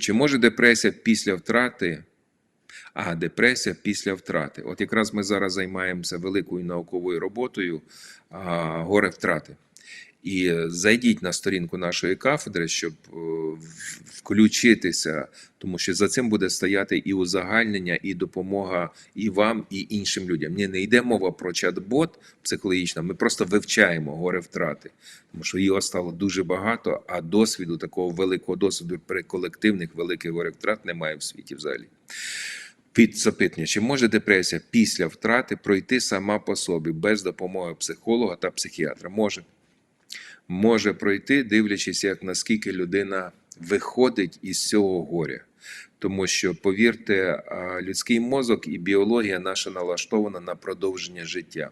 Чи може депресія після втрати? А, депресія після втрати. От якраз ми зараз займаємося великою науковою роботою горе втрати. І зайдіть на сторінку нашої кафедри, щоб е, включитися, тому що за цим буде стояти і узагальнення, і допомога і вам, і іншим людям. Ні, не йде мова про чат-бот психологічно. Ми просто вивчаємо горе втрати, тому що його стало дуже багато, а досвіду такого великого досвіду при колективних великих горе втрат немає в світі взагалі. Під запитання, чи може депресія після втрати пройти сама по собі без допомоги психолога та психіатра? Може. Може пройти, дивлячись, як наскільки людина виходить із цього горя. Тому що, повірте, людський мозок і біологія наша налаштована на продовження життя.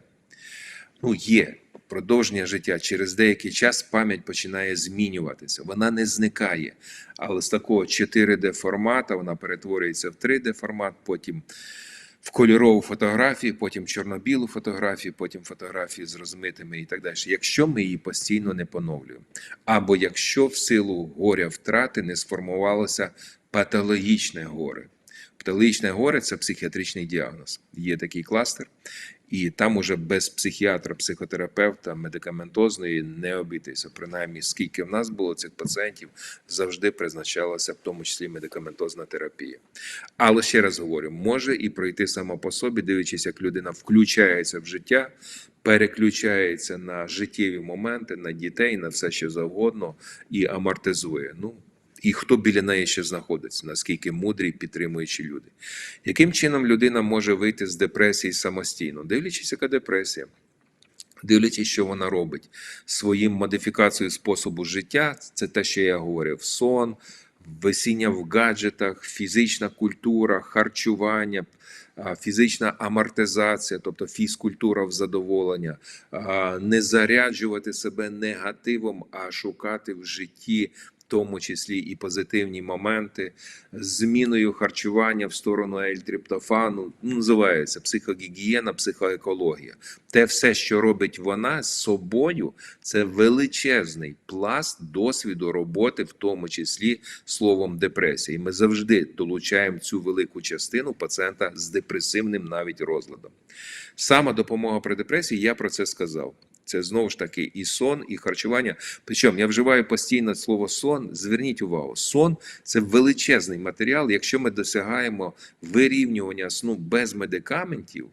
Ну, є продовження життя. Через деякий час пам'ять починає змінюватися. Вона не зникає. Але з такого 4D формату вона перетворюється в 3D формат, потім в кольорову фотографію, потім чорно-білу фотографію, потім фотографію з розмитими і так далі. Якщо ми її постійно не поновлюємо, або якщо в силу горя втрати не сформувалося патологічне горе. Патологічне горе це психіатричний діагноз. Є такий кластер, і там уже без психіатра, психотерапевта, медикаментозної не обійтися. Принаймні, скільки в нас було цих пацієнтів, завжди призначалася в тому числі медикаментозна терапія. Але ще раз говорю, може і пройти само по собі, дивлячись, як людина включається в життя, переключається на життєві моменти, на дітей, на все що завгодно і амортизує. Ну і хто біля неї ще знаходиться, наскільки мудрі, підтримуючі люди. Яким чином людина може вийти з депресії самостійно? Дивлячись, яка депресія. Дивлячись, що вона робить своїм модифікацією способу життя, це те, що я говорив: сон, висіння в гаджетах, фізична культура, харчування, фізична амортизація, тобто фізкультура в задоволення, не заряджувати себе негативом, а шукати в житті. Тому числі і позитивні моменти, зміною харчування в сторону ельтриптофану, ну, називається психогігієна, психоекологія. Те все, що робить вона з собою, це величезний пласт досвіду роботи, в тому числі словом депресія. І ми завжди долучаємо цю велику частину пацієнта з депресивним навіть розладом. Сама допомога при депресії, я про це сказав. Це знову ж таки і сон, і харчування. Причому я вживаю постійно слово сон. Зверніть увагу, сон це величезний матеріал. Якщо ми досягаємо вирівнювання сну без медикаментів,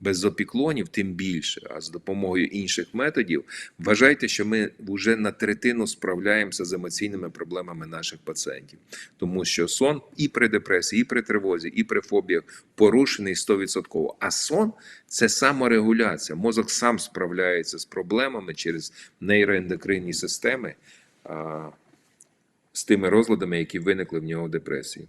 без опіклонів, тим більше, а з допомогою інших методів, вважайте, що ми вже на третину справляємося з емоційними проблемами наших пацієнтів, тому що сон і при депресії, і при тривозі, і при фобіях порушений 100%. А сон це саморегуляція. Мозок сам справляється з проблемами через нейроендокринні системи. З тими розладами, які виникли в нього в депресії.